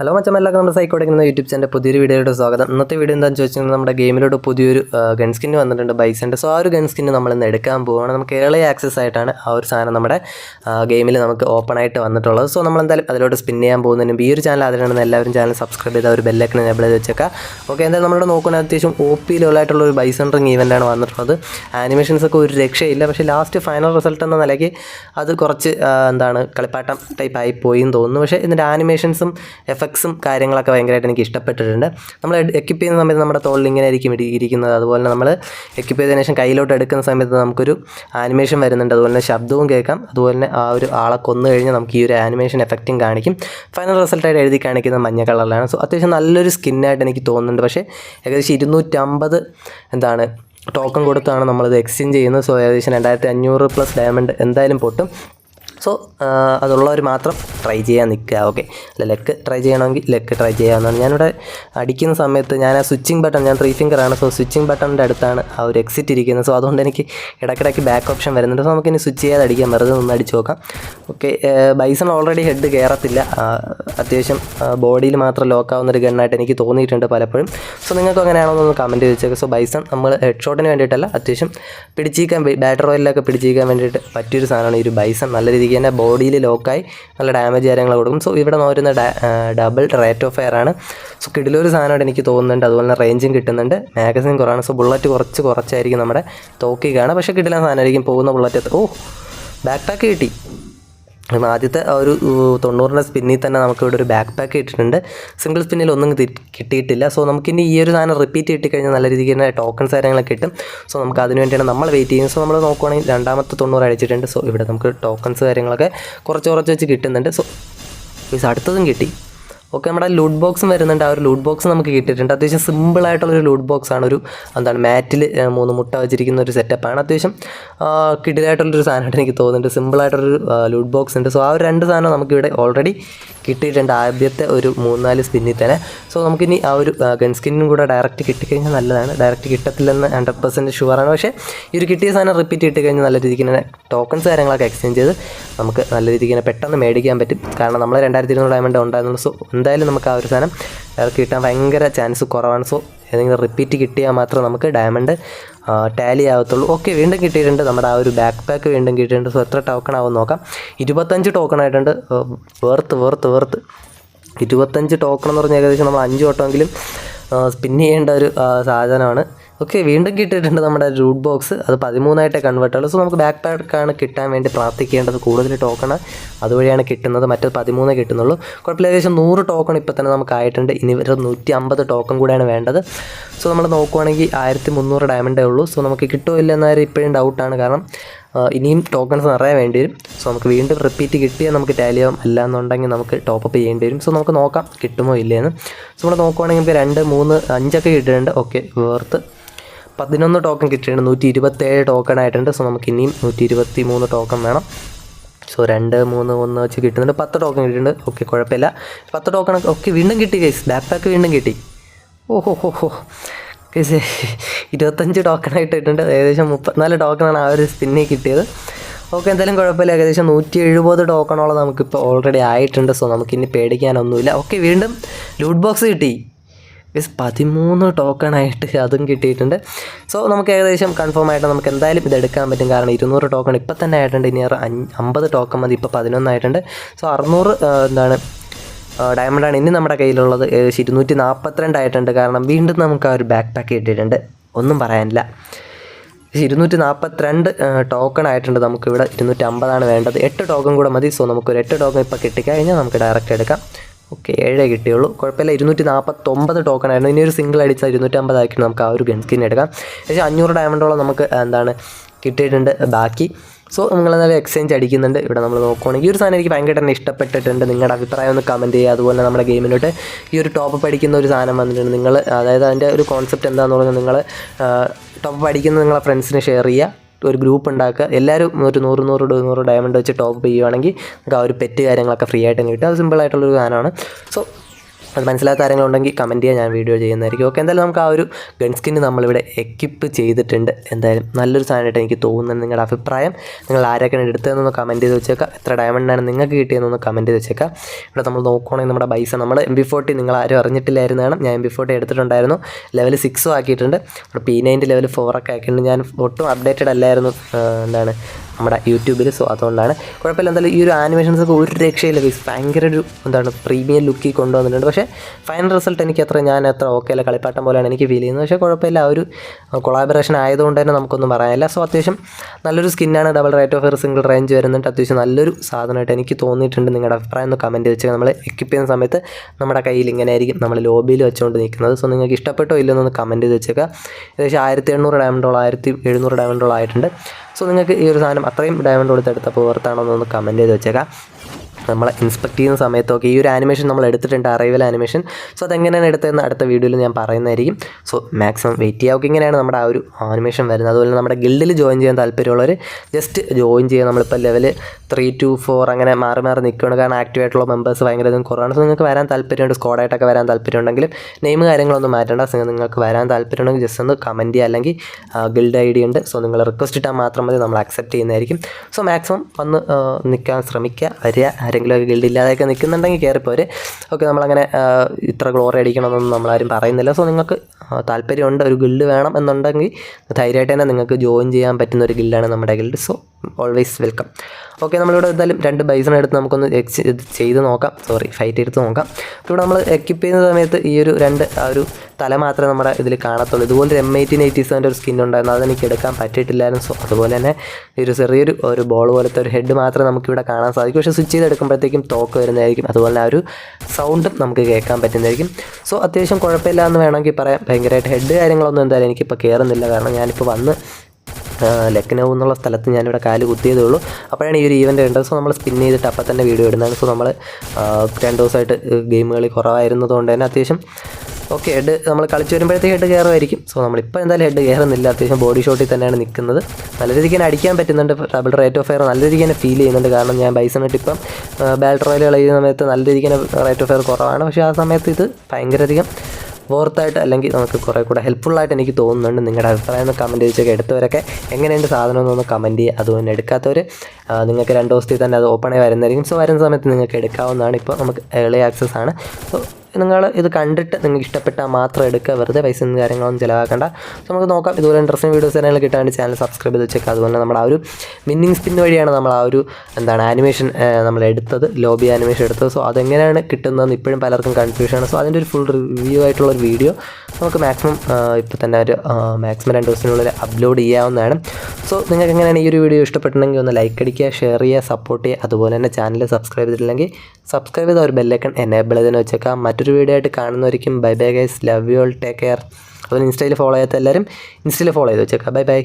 Hello മച്ചം എല്ലാവർക്കും നമ്മുടെ സൈക്കോടെക് എന്ന യൂട്യൂബ് ചാനൽ പുതിയൊരു വീഡിയോയുടെ സ്വാഗതം. ഇന്നത്തെ വീഡിയോ എന്താണെന്ന് ചോദിച്ചാൽ നമ്മുടെ ഗെയിമിലോട്ട് പുതിയൊരു ഗൺ സ്കിൻ വന്നിട്ടുണ്ട് ബൈസന്റെ സോ ആ ഒരു ഗൺ സ്കിൻ നമ്മൾ ഇന്ന് എടുക്കാൻ പോവുകയാണ് നമുക്ക് ഏറെ ആക്സസ് ആയിട്ടാണ് ആ ഒരു സാധനം നമ്മുടെ ഗെയിമിൽ നമുക്ക് ഓപ്പൺ ആയിട്ട് വന്നിട്ടുള്ളത്. സോ നമ്മൾ എന്തായാലും അതിലോട്ട് സ്പിൻ ചെയ്യാൻ പോകുന്നതിനും ഈ ഒരു ചാനൽ അതിനാണെന്ന് എല്ലാവരും ചാനൽ സബ്സ്ക്രൈബ് ചെയ്ത ഒരു ബെല്ലൈക്കൺ എനേബിൾ ചെയ്ത് വെച്ചേക്കാം ഓക്കെ എന്തായാലും നമ്മളോട് നോക്കുന്ന അത്യാവശ്യം ഒ പിയിലുള്ളതായിട്ടുള്ള ഒരു ബൈസൺ റിങ് ഈവന്റാണ് വന്നിട്ടുള്ളത്. ആനിമേഷൻസ് ഒക്കെ ഒരു രക്ഷയില്ല. പക്ഷേ ലാസ്റ്റ് ഫൈനൽ റിസൾട്ട് എന്ന നിലയ്ക്ക് അത് കുറച്ച് എന്താണ് കളിപ്പാട്ടം ടൈപ്പ് ആയി പോയി എന്ന് തോന്നുന്നു. പക്ഷേ ഇതിന്റെ ആനിമേഷൻസും എഫക്ട്സും കാര്യങ്ങളൊക്കെ ഭയങ്കരമായിട്ട് എനിക്ക് ഇഷ്ടപ്പെട്ടിട്ടുണ്ട്. നമ്മൾ എക്യുപ്പ് ചെയ്യുന്ന സമയത്ത് നമ്മുടെ തോളിൽ ഇങ്ങനെ ആയിരിക്കും ഇരി- ഇരിക്കുന്നത്. അതുപോലെ നമ്മൾ എക്യുപ്പ് ചെയ്തതിനു ശേഷം കയ്യിലോട്ട് എടുക്കുന്ന സമയത്ത് നമുക്കൊരു ആനിമേഷൻ വരുന്നുണ്ട്. അതുപോലെ തന്നെ ശബ്ദവും കേൾക്കാം. അതുപോലെ തന്നെ ആ ഒരു ആളെ കൊന്നു കഴിഞ്ഞാൽ നമുക്ക് ഈ ഒരു ആനിമേഷൻ എഫക്റ്റും കാണിക്കും. ഫൈനൽ റിസൾട്ടായിട്ട് എഴുതി കാണിക്കുന്ന മഞ്ഞ കളറിലാണ്. സോ അത്യാവശ്യം നല്ലൊരു സ്കിന്നായിട്ട് എനിക്ക് തോന്നുന്നുണ്ട്. പക്ഷേ ഏകദേശം ഇരുന്നൂറ്റമ്പത് എന്താണ് ടോക്കൺ കൊടുത്താണ് നമ്മളിത് എക്സ്ചേഞ്ച് ചെയ്യുന്നത്. സോ ഏകദേശം രണ്ടായിരത്തി അഞ്ഞൂറ് പ്ലസ് ഡയമണ്ട് എന്തായാലും പൊട്ടും. സോ അതുള്ളവർ മാത്രം ട്രൈ ചെയ്യാൻ നിൽക്കുക ഓക്കെ അല്ല ലെക്ക് ട്രൈ ചെയ്യണമെങ്കിൽ ലെക്ക് ട്രൈ ചെയ്യാവുന്നതാണ്. ഞാനിവിടെ അടിക്കുന്ന സമയത്ത് ഞാൻ ആ സ്വിച്ചിങ് ബട്ടൺ ഞാൻ ത്രീ ഫിംഗറാണ് സോ സ്വിച്ചിങ് ബട്ടണിന്റെ അടുത്താണ് ആ ഒരു എക്സിറ്റ് ഇരിക്കുന്നത്. സോ അതുകൊണ്ട് എനിക്ക് ഇടയ്ക്കിടയ്ക്ക് ബാക്ക് ഓപ്ഷൻ വരുന്നുണ്ട്. സോ നമുക്കിനി സ്വിച്ച് ചെയ്യാതെ അടിക്കാം. വെറുതെ ഒന്ന് അടിച്ച് നോക്കാം. ഓക്കെ ബൈസൺ ഓൾറെഡി ഹെഡ് കയറത്തില്ല അത്യാവശ്യം ബോഡിയിൽ മാത്രം ലോക്ക് ആവുന്ന ഒരു ഗണ്ണായിട്ട് എനിക്ക് തോന്നിയിട്ടുണ്ട് പലപ്പോഴും. സോ നിങ്ങൾക്ക് അങ്ങനെയാണോ എന്ന് കമന്റ് ചോദിച്ചേക്ക് സോ ബൈസൺ നമ്മൾ ഹെഡ് ഷോട്ടിന് വേണ്ടിയിട്ടല്ല അത്യാവശ്യം പിടിച്ചിരിക്കാൻ ബാറ്റർ ഓയിലൊക്കെ പിടിച്ചിരിക്കാൻ വേണ്ടിയിട്ട് പറ്റിയൊരു സാധനമാണ് ഈ ഒരു ബൈസൺ നല്ല രീതിക്ക് തന്നെ ബോഡിയിൽ ലോക്കായി നല്ല ഡാമേജ് കാര്യങ്ങൾ കൊടുക്കും. സോ ഇവിടെ നോരുന്ന ഡബിൾ റേറ്റ് ഓഫ് ഫയർ ആണ്. സോ കിടിലൊരു സാധനമായിട്ട് എനിക്ക് തോന്നുന്നുണ്ട്. അതുപോലെ തന്നെ റേഞ്ചും കിട്ടുന്നുണ്ട്. മാഗസിൻ കുറവാണ്. സോ ബുള്ളറ്റ് കുറച്ച് കുറച്ചായിരിക്കും നമ്മുടെ തോക്കിക്കാണ് പക്ഷേ കിടിലൻ സാധനമായിരിക്കും പോകുന്ന ബുള്ളറ്റ് ഓ ബാക്ക് ടാക്ക് കിട്ടി. ആദ്യത്തെ ഒരു തൊണ്ണൂറിന്റെ സ്പിന്നിൽ തന്നെ നമുക്ക് ഇവിടെ ഒരു ബാക്ക് പാക്ക് ഇട്ടിട്ടുണ്ട്. സിംഗിൾ സ്പിന്നിൽ ഒന്നും കിട്ടിയിട്ടില്ല. സോ നമുക്കിനി ഈ ഒരു സാധനം റിപ്പീറ്റ് കിട്ടിക്കഴിഞ്ഞാൽ നല്ല രീതിക്ക് തന്നെ ടോക്കൺസ് കാര്യങ്ങളൊക്കെ കിട്ടും. സോ നമുക്ക് അതിന് വേണ്ടിയാണ് നമ്മൾ വെയിറ്റ് ചെയ്യുന്നത്. സോ നമ്മൾ നോക്കുവാണെങ്കിൽ രണ്ടാമത്തെ തൊണ്ണൂറ് അടിച്ചിട്ടുണ്ട്. സോ ഇവിടെ നമുക്ക് ടോക്കൺസ് കാര്യങ്ങളൊക്കെ കുറച്ച് കുറച്ച് വെച്ച് കിട്ടുന്നുണ്ട്. സോ അടുത്തതും കിട്ടി. ഓക്കെ നമ്മുടെ ലൂട്ട് ബോക്സും വരുന്നുണ്ട്. ആ ഒരു ലൂട്ട് ബോക്സ് നമുക്ക് കിട്ടിയിട്ടുണ്ട്. അത്യാവശ്യം സിമ്പിൾ ആയിട്ടുള്ളൊരു ലൂട്ട് ബോക്സ് ആണ് ഒരു എന്താണ് മാറ്റിൽ മൂന്ന് മുട്ട വെച്ചിരിക്കുന്ന ഒരു സെറ്റപ്പാണ് അത്യാവശ്യം കിടിലായിട്ടുള്ളൊരു സാധനമായിട്ട് എനിക്ക് തോന്നുന്നുണ്ട്. സിമ്പിളായിട്ടൊരു ലൂട്ട് ബോക്സ് ഉണ്ട്. സോ ആ ഒരു രണ്ട് സാധനം നമുക്കിവിടെ ഓൾറെഡി കിട്ടിയിട്ടുണ്ട്. ആദ്യത്തെ ഒരു മൂന്നാൽ സ്പിന്നിൽ തന്നെ. സോ നമുക്കിനി ആ ഒരു ഗൺ സ്കിന്നും കൂടെ ഡയറക്റ്റ് കിട്ടിക്കഴിഞ്ഞാൽ നല്ലതാണ്. ഡയറക്റ്റ് കിട്ടത്തില്ലെന്ന് ഹൺഡ്രഡ് പെർസെന്റ് ഷുവറാണ് പക്ഷേ ഈ ഒരു കിട്ടിയ സാധനം റിപ്പീറ്റ് കിട്ടിക്കഴിഞ്ഞാൽ നല്ല രീതിക്ക് തന്നെ ടോക്കൺസ് കാര്യങ്ങളൊക്കെ എക്സ്ചേഞ്ച് ചെയ്ത് നമുക്ക് നല്ല രീതിക്ക് തന്നെ പെട്ടെന്ന് മേടിക്കാൻ പറ്റും. കാരണം നമ്മൾ രണ്ടായിരത്തി ഇരുന്നൂറ് ഡയമണ്ട് ഉണ്ടായിരുന്നുള്ളൂ സോ എന്തായാലും നമുക്ക് ആ ഒരു സാധനം കിട്ടാൻ ഭയങ്കര ചാൻസ് കുറവാണ്. സോ ഏതെങ്കിലും റിപ്പീറ്റ് കിട്ടിയാൽ മാത്രം നമുക്ക് ഡയമണ്ട് ടാലി ആവത്തുള്ളൂ. ഓക്കെ വീണ്ടും കിട്ടിയിട്ടുണ്ട്. നമ്മുടെ ആ ഒരു ബാക്ക് പാക്ക് വീണ്ടും കിട്ടിയിട്ടുണ്ട്. സോ എത്ര ടോക്കൺ ആവും നോക്കാം. ഇരുപത്തഞ്ച് ടോക്കൺ ആയിട്ടുണ്ട്. വേർത്ത് വേർത്ത് വേർത്ത് ഇരുപത്തഞ്ച് ടോക്കൺ എന്ന് പറഞ്ഞാൽ ഏകദേശം നമ്മൾ അഞ്ച് വട്ടമെങ്കിലും സ്പിൻ ചെയ്യേണ്ട ഒരു സാധനമാണ്. ഓക്കെ വീണ്ടും കിട്ടിയിട്ടുണ്ട് നമ്മുടെ റൂട്ട് ബോക്സ് അത് പതിമൂന്നായിട്ടേ കൺവേർട്ട് ഉള്ളൂ സോ നമുക്ക് ബാക്ക് പാക്കാണ് കിട്ടാൻ വേണ്ടി പ്രാർത്ഥിക്കേണ്ടത് കൂടുതൽ ടോക്കൺ അതുവഴിയാണ് കിട്ടുന്നത്. മറ്റത് പതിമൂന്നേ കിട്ടുന്നുള്ളൂ. കുഴപ്പമില്ല. ഏകദേശം നൂറ് ടോക്കൺ ഇപ്പോൾ തന്നെ നമുക്ക് ആയിട്ടുണ്ട്. ഇനി ഒരു നൂറ്റി അമ്പത് ടോക്കൺ കൂടെയാണ് വേണ്ടത്. സോ നമ്മൾ നോക്കുവാണെങ്കിൽ ആയിരത്തി മുന്നൂറ് ഡയമണ്ടേ ഉള്ളൂ. സോ നമുക്ക് കിട്ടുമോ ഇല്ല എന്നൊരു ഇപ്പോഴും ഡൗട്ടാണ് കാരണം ഇനിയും ടോക്കൺസ് നിറയെ വേണ്ടി വരും. സോ നമുക്ക് വീണ്ടും റിപ്പീറ്റ് കിട്ടിയാൽ നമുക്ക് ടാലി ആവും അല്ല എന്നുണ്ടെങ്കിൽ നമുക്ക് ടോപ്പപ്പ് ചെയ്യേണ്ടി വരും. സോ നമുക്ക് നോക്കാം കിട്ടുമോ ഇല്ലയെന്ന് സോ നമ്മൾ നോക്കുവാണെങ്കിൽ നമുക്ക് രണ്ട് മൂന്ന് അഞ്ചൊക്കെ കിട്ടിയിട്ടുണ്ട്. ഓക്കെ വേർത്ത് പതിനൊന്ന് ടോക്കൺ കിട്ടിയിട്ടുണ്ട്. നൂറ്റി ഇരുപത്തേഴ് ടോക്കൺ ആയിട്ടുണ്ട്. സോ നമുക്ക് ഇനിയും നൂറ്റി ഇരുപത്തി മൂന്ന് ടോക്കൺ വേണം. സോ രണ്ട് മൂന്ന് ഒന്ന് വെച്ച് കിട്ടുന്നുണ്ട്. പത്ത് ടോക്കൺ കിട്ടിയിട്ടുണ്ട്. ഓക്കെ കുഴപ്പമില്ല. പത്ത് ടോക്കൺ ഒക്കെ വീണ്ടും കിട്ടി ഗൈസ് ബാക്ക് വീണ്ടും കിട്ടി. ഓഹോ ഹോ ഹോ ഗൈസ് ഇരുപത്തഞ്ച് ടോക്കൺ ആയിട്ട് ഇട്ടിട്ടുണ്ട്. ഏകദേശം മുപ്പത്തിനാല് ടോക്കണാണ് ആ ഒരു സ്പിന്നിൽ കിട്ടിയത്. ഓക്കെ എന്തായാലും കുഴപ്പമില്ല. ഏകദേശം നൂറ്റി എഴുപത് ടോക്കണോളം നമുക്കിപ്പോൾ ഓൾറെഡി ആയിട്ടുണ്ട്. സോ നമുക്കിനി പേടിക്കാനൊന്നുമില്ല. ഓക്കെ വീണ്ടും ലൂട്ട് ബോക്സ് കിട്ടി. ഗസ് പതിമൂന്ന് ടോക്കൺ ആയിട്ട് അതും കിട്ടിയിട്ടുണ്ട്. സോ നമുക്ക് ഏകദേശം കൺഫേം ആയിട്ട് നമുക്ക് എന്തായാലും ഇത് എടുക്കാൻ പറ്റും. കാരണം ഇരുന്നൂറ് ടോക്കൺ ഇപ്പം തന്നെ ആയിട്ടുണ്ട്. ഇനി അമ്പത് ടോക്കൺ മതി. ഇപ്പോൾ പതിനൊന്നായിട്ടുണ്ട് സോ അറുന്നൂറ് എന്താണ് ഡയമണ്ടാണ് ഇനി നമ്മുടെ കയ്യിലുള്ളത്. ഏകദേശം ഇരുന്നൂറ്റി നാൽപ്പത്തിരണ്ട് ആയിട്ടുണ്ട്. കാരണം വീണ്ടും നമുക്ക് ആ ഒരു ബാക്ക് പാക്ക് കിട്ടിയിട്ടുണ്ട്. ഒന്നും പറയാനില്ല. ഇരുന്നൂറ്റി നാൽപ്പത്തിരണ്ട് ടോക്കൺ ആയിട്ടുണ്ട് നമുക്കിവിടെ ഇരുന്നൂറ്റി അമ്പതാണ് വേണ്ടത്. എട്ട് ടോക്കൺ കൂടെ മതി. സോ നമുക്കൊരു എട്ട് ടോക്കൺ ഇപ്പോൾ കിട്ടിക്കഴിഞ്ഞാൽ നമുക്ക് ഡയറക്റ്റ് എടുക്കാം. ഓക്കെ ഏഴേ കിട്ടിയുള്ളൂ. കുഴപ്പമില്ല ഇരുന്നൂറ്റി നാൽപ്പത്തൊമ്പത് ടോക്കൺ ആയിരുന്നു. ഇനി ഒരു സിംഗിൾ അടിച്ചാൽ ഇരുന്നൂറ്റമ്പതാക്കി നമുക്ക് ആ ഒരു ഗൺ സ്കിൻ എടുക്കാം. പക്ഷേ അഞ്ഞൂറ് ഡയമണ്ടോളം നമുക്ക് എന്താണ് കിട്ടിയിട്ടുണ്ട് ബാക്കി. സോ നിങ്ങൾ നല്ല എക്സ്ചേഞ്ച് അടിക്കുന്നുണ്ട്. ഇവിടെ നമ്മൾ നോക്കുകയാണെങ്കിൽ ഈ ഒരു സാധനം എനിക്ക് ഭയങ്കര തന്നെ ഇഷ്ടപ്പെട്ടിട്ടുണ്ട്. നിങ്ങളുടെ അഭിപ്രായം ഒന്ന് കമന്റ് ചെയ്യുക. അതുപോലെ നമ്മുടെ ഗെയിമിലോട്ട് ഈ ഒരു ടോപ്പ് അടിക്കുന്ന ഒരു സാധനം വന്നിട്ടുണ്ട്. നിങ്ങൾ അതായത് അതിന്റെ ഒരു കോൺസെപ്റ്റ് എന്താണെന്ന് പറഞ്ഞാൽ നിങ്ങൾ ടോപ്പ് അടിക്കുന്നത് നിങ്ങളെ ഫ്രണ്ട്സിന് ഷെയർ ചെയ്യുക. ഒരു ഗ്രൂപ്പ് ഉണ്ടാക്കുക. എല്ലാവരും ഒരു നൂറ് നൂറ് നൂറ് ഡയമണ്ട് വെച്ച് ടോപ്പ് ചെയ്യുവാണെങ്കിൽ നമുക്ക് ആ ഒരു പെറ്റ് കാര്യങ്ങളൊക്കെ ഫ്രീ ആയിട്ട് കിട്ടും. അത് സിമ്പിളായിട്ടുള്ളൊരു സാധനമാണ്. സോ അത് മനസ്സിലാത്ത കാര്യങ്ങളുണ്ടെങ്കിൽ കമന്റ് ചെയ്യാൻ ഞാൻ വീഡിയോ ചെയ്യുന്നതായിരിക്കും. ഓക്കെ എന്തായാലും നമുക്ക് ആ ഒരു ഗൺ സ്കിന്ന് നമ്മളിവിടെ എക്വിപ്പ് ചെയ്തിട്ടുണ്ട്. എന്തായാലും നല്ലൊരു സാധനമായിട്ട് എനിക്ക് തോന്നുന്നത് നിങ്ങളുടെ അഭിപ്രായം. നിങ്ങൾ ആരൊക്കെയാണ് എടുത്തതെന്നൊന്ന് കമന്റ് ചെയ്ത് വെച്ചേക്കാം. എത്ര ഡയമണ്ടാണ് നിങ്ങൾക്ക് കിട്ടിയതെന്നൊന്ന് കമന്റ് ചെയ്ത് വെച്ചേക്കാം. ഇവിടെ നമ്മൾ നോക്കുകയാണെങ്കിൽ നമ്മുടെ പൈസ നമ്മൾ എം ബി ഫോർട്ടി നിങ്ങൾ ആരും അറിഞ്ഞിട്ടില്ലായിരുന്നാണ് ഞാൻ എം ബി ഫോർട്ടി എടുത്തിട്ടുണ്ടായിരുന്നു. ലെവൽ സിക്സും ആക്കിയിട്ടുണ്ട്. അപ്പോൾ പി നയന്റെ ലെവൽ ഫോറൊക്കെ ആക്കിയിട്ടുണ്ട്. ഞാൻ ഒട്ടും അപ്ഡേറ്റഡ് അല്ലായിരുന്നു. എന്താണ്? നമ്മുടെ യൂട്യൂബിൽ. സോ അതുകൊണ്ടാണ് കുഴപ്പമില്ല. എന്തായാലും ഈ ഒരു ആനിമേഷൻസ് ഒക്കെ ഒരു രക്ഷയില്ല. ഗൈസ് ഭയങ്കര ഒരു എന്താണ് പ്രീമിയം ലുക്കിൽ കൊണ്ടുവന്നിട്ടുണ്ട്. പക്ഷേ ഫൈനൽ റിസൾട്ട് എനിക്ക് അത്ര ഞാൻ അത്ര ഓക്കെ അല്ല. കളിപ്പാട്ടം പോലെയാണ് എനിക്ക് ഫീൽ ചെയ്യുന്നത്. പക്ഷേ കുഴപ്പമില്ല. ആ ഒരു കൊളാബറേഷൻ ആയതുകൊണ്ട് തന്നെ നമുക്കൊന്നും പറയാനില്ല. സോ അത്യാവശ്യം നല്ലൊരു സ്കിന്നാണ് double rate of single range വരുന്നുണ്ട്. അത്യാവശ്യം നല്ലൊരു സാധനമായിട്ട് എനിക്ക് തോന്നിയിട്ടുണ്ട്. നിങ്ങളുടെ അഭിപ്രായം ഒന്ന് കമന്റ് വെച്ചാൽ നമ്മൾ എക്യുപ്പ് ചെയ്യുന്ന സമയത്ത് നമ്മുടെ കയ്യിൽ ഇങ്ങനെ ആയിരിക്കും നമ്മൾ ലോബിയിൽ വെച്ചുകൊണ്ട് നിൽക്കുന്നത്. സോ നിങ്ങൾക്ക് ഇഷ്ടപ്പെട്ടോ ഇല്ലെന്നൊന്ന് കമന്റ് ചെയ്ത് വെച്ചേക്കുക ഏകദേശം ആയിരത്തി എണ്ണൂറ് ഡയമണ്ടോളം ആയിരത്തി എഴുന്നൂറ് ഡയമണ്ടോളം ആയിട്ടുണ്ട്. സോ നിങ്ങൾക്ക് ഈ ഒരു സാധനം അത്രയും ഡയമണ്ട് കൊടുത്ത് എടുത്തപ്പോൾ പുറത്താണോ എന്നൊന്ന് കമന്റ് ചെയ്ത് വെച്ചേക്കാം. നമ്മൾ ഇൻസ്പെക്ട് ചെയ്യുന്ന സമയത്തൊക്കെ ഈ ഒരു ആനിമേഷൻ നമ്മൾ എടുത്തിട്ടുണ്ട് അറൈവൽ ആനിമേഷൻ സോ അതെങ്ങനെയാണ് എടുത്തതെന്ന് അടുത്ത വീഡിയോയിൽ ഞാൻ പറയുന്നതായിരിക്കും. സോ മാക്സിമം വെയിറ്റ് ചെയ്യാവുക ഇങ്ങനെയാണ് നമ്മുടെ ആ ഒരു ആനിമേഷൻ വരുന്നത്. അതുപോലെ നമ്മുടെ ഗിൽഡിൽ ജോയിൻ ചെയ്യാൻ താല്പര്യമുള്ളവർ ജസ്റ്റ് ജോയിൻ ചെയ്യുക. നമ്മളിപ്പോൾ ലെവൽ ത്രീ ടു ഫോർ അങ്ങനെ മാറി മാറി നിൽക്കുകയാണ്. കാരണം ആക്റ്റീവ് ആയിട്ടുള്ള മെമ്പേഴ്സ് ഭയങ്കര അധികം കുറവാണ്. സോ നിങ്ങൾക്ക് വരാൻ താല്പര്യമുണ്ട്. സ്ക്വാഡായിട്ടൊക്കെ വരാൻ താല്പര്യമുണ്ടെങ്കിലും നെയിം കാര്യങ്ങളൊന്നും മാറ്റേണ്ട. സോ നിങ്ങൾക്ക് വരാൻ താല്പര്യമുണ്ടെങ്കിൽ ജസ്റ്റ് ഒന്ന് കമന്റ് ചെയ്യുക. അല്ലെങ്കിൽ ഗിൽഡ് ഐ ഡി ഉണ്ട്. സോ നിങ്ങൾ റിക്വസ്റ്റ് ഇട്ടാൽ മാത്രം മതി. നമ്മൾ അക്സെപ്റ്റ് ചെയ്യുന്നതായിരിക്കും. സോ മാക്സിമം വന്ന് നിൽക്കാൻ ശ്രമിക്കുക. വരിക. ആരെങ്കിലും ഒക്കെ ഗിൽഡ് ഇല്ലാതെയൊക്കെ നിൽക്കുന്നുണ്ടെങ്കിൽ കയറിപ്പോര്. ഓക്കെ നമ്മളങ്ങനെ ഇത്ര ഗ്ലോറി അടിക്കണമെന്നൊന്നും നമ്മളാരും പറയുന്നില്ല. സോ നിങ്ങൾക്ക് താല്പര്യമുണ്ട് ഒരു ഗിൽഡ് വേണം എന്നുണ്ടെങ്കിൽ ധൈര്യമായിട്ട് തന്നെ നിങ്ങൾക്ക് ജോയിൻ ചെയ്യാൻ പറ്റുന്ന ഒരു ഗിൽഡാണ് നമ്മുടെ guild so always welcome okay നമ്മളിവിടെ എന്തായാലും രണ്ട് ബൈസൺ എടുത്ത് നമുക്കൊന്ന് ചെയ്ത് നോക്കാം. സോറി ഫൈറ്റ് എടുത്ത് നോക്കാം. ഇവിടെ നമ്മൾ എക്യുപ്പ് ചെയ്യുന്ന സമയത്ത് ഈ ഒരു രണ്ട് ആ ഒരു തല മാത്രമേ നമ്മുടെ ഇതിൽ കാണത്തുള്ളൂ. ഇതുപോലെ എം എയ്റ്റീൻ എയ്റ്റി സെവന്റെ ഒരു സ്കിൻ ഉണ്ടായിരുന്നു. അതെനിക്ക് എടുക്കാൻ പറ്റിയിട്ടില്ലായിരുന്നു. സോ അതുപോലെ തന്നെ ഒരു ചെറിയൊരു ഒരു ബോൾ പോലത്തെ ഒരു ഹെഡ് മാത്രമേ നമുക്കിവിടെ കാണാൻ സാധിക്കും. പക്ഷേ സ്വിച്ച് ചെയ്ത് എടുക്കുമ്പോഴത്തേക്കും തോക്ക് വരുന്നതായിരിക്കും. അതുപോലെ തന്നെ ആ ഒരു സൗണ്ടും നമുക്ക് കേൾക്കാൻ പറ്റുന്നതായിരിക്കും. സോ അത്യാവശ്യം കുഴപ്പമില്ല എന്ന് വേണമെങ്കിൽ പറയാം. ഭയങ്കരമായിട്ട് ഹെഡ് കാര്യങ്ങളൊന്നും എന്തായാലും എനിക്കിപ്പോൾ കയറുന്നില്ല കാരണം ഞാനിപ്പോൾ വന്ന് ലക്നൗ എന്നുള്ള സ്ഥലത്ത് ഞാനിവിടെ കാൽ കുത്തിയതേ ഉള്ളൂ. അപ്പോഴാണ് ഈ ഒരു ഈവന്റ് കണ്ടത്. സോ നമ്മൾ സ്പിൻ ചെയ്തിട്ട് അപ്പം തന്നെ വീഡിയോ ഇടുന്നതാണ്. സോ നമ്മൾ രണ്ട് ദിവസമായിട്ട് ഗെയിമുകളിൽ കുറവായിരുന്നതുകൊണ്ട് കുറവായിരുന്നത് തന്നെ അത്യാവശ്യം ഓക്കെ ഹെഡ് നമ്മൾ കളിച്ച് വരുമ്പോഴത്തേക്ക് ഹെഡ് കയറുമായിരിക്കും. സോ നമ്മളിപ്പോൾ എന്തായാലും ഹെഡ് കയറുന്നില്ല. അത്യാവശ്യം ബോഡി ഷോട്ടിൽ തന്നെയാണ് നിൽക്കുന്നത്. നല്ല രീതിക്ക് തന്നെ അടിക്കാൻ പറ്റുന്നുണ്ട്. ഡബിൾ റേറ്റ് ഓഫ് ഫയർ നല്ല രീതിക്ക് തന്നെ ഫീൽ ചെയ്യുന്നുണ്ട്. കാരണം ഞാൻ ബൈസണിട്ട് ഇപ്പം ബാറ്റ് റോയൽ കളിക്കുന്ന സമയത്ത് നല്ല രീതിക്ക് തന്നെ റേറ്റ് ഓഫ് ഫയർ കുറവാണ്. പക്ഷേ ആ സമയത്ത് ഇത് ഭയങ്കര അധികം വർത്തായിട്ട് അല്ലെങ്കിൽ നമുക്ക് കുറേ കൂടെ ഹെൽപ്ഫുള്ളായിട്ട് എനിക്ക് തോന്നുന്നുണ്ട്. നിങ്ങളുടെ അഭിപ്രായം ഒന്ന് കമന്റ് ചെയ്തൊക്കെ എടുത്തവരൊക്കെ എങ്ങനെയുണ്ട് സാധനം എന്നൊന്ന് കമന്റ് ചെയ്യുക. അതുപോലെ എടുക്കാത്തവർ നിങ്ങൾക്ക് രണ്ട് ദിവസത്തിൽ തന്നെ അത് ഓപ്പൺ ആയി വരുന്നതായിരിക്കും. സോ വരുന്ന സമയത്ത് നിങ്ങൾക്ക് എടുക്കാവുന്നതാണ്. ഇപ്പോൾ നമുക്ക് ഏർലി ആക്സസ് ആണ്. സോ നിങ്ങൾ ഇത് കണ്ടിട്ട് നിങ്ങൾക്ക് ഇഷ്ടപ്പെട്ടാൽ മാത്രം എടുക്കുക. വെറുതെ പൈസ കാര്യങ്ങളൊന്നും ചിലവാക്കണ്ട. നമുക്ക് നോക്കാം. ഇതുപോലെ ഇൻട്രസ്റ്റിംഗ് വീഡിയോസ് എന്തെങ്കിലും കിട്ടാൻ വേണ്ടി ചാനൽ സബ്സ്ക്രൈബ് ചെയ്ത് വെച്ചേക്കുക അതുപോലെ തന്നെ നമ്മുടെ ആ ഒരു മിന്നിങ് സ്പിൻ വഴിയാണ് നമ്മൾ ആ ഒരു എന്താണ് ആനിമേഷൻ നമ്മൾ എടുത്തത്. ലോബി ആനിമേഷൻ എടുത്തത്. സോ അതെങ്ങനെയാണ് കിട്ടുന്നതെന്ന് ഇപ്പോഴും പലർക്കും കൺഫ്യൂഷനാണ് സോ അതിന്റെ ഒരു ഫുൾ റിവ്യൂ ആയിട്ടുള്ള ഒരു വീഡിയോ നമുക്ക് മാക്സിമം ഇപ്പോൾ തന്നെ ഒരു മാക്സിമം രണ്ട് ദിവസത്തിനുള്ളിൽ അപ്ലോഡ് ചെയ്യാവുന്നതാണ്. സോ നിങ്ങൾക്ക് എങ്ങനെയാണ് ഈ ഒരു വീഡിയോ ഇഷ്ടപ്പെട്ടുണ്ടെങ്കിൽ ഒന്ന് ലൈക്ക് അടിക്കുക ഷെയർ ചെയ്യുക സപ്പോർട്ട് ചെയ്യുക. അതുപോലെ തന്നെ ചാനൽ സബ്സ്ക്രൈബ് ചെയ്തിട്ടില്ലെങ്കിൽ സബ്സ്ക്രൈബ് ചെയ്ത ഒരു ബെല്ലൈക്കൺ എനേബിൾ ചെയ്തെന്ന് വെച്ചേക്കാം. മറ്റൊരു വീഡിയോ ആയിട്ട് കാണുന്നവരിക്കും bye bye guys love you all take care അതുപോലെ ഇൻസ്റ്റയിൽ ഫോളോ ചെയ്യാത്ത എല്ലാവരും ഇൻസ്റ്റയിൽ ഫോളോ ചെയ്ത് വെച്ചേക്കാം. Bye bye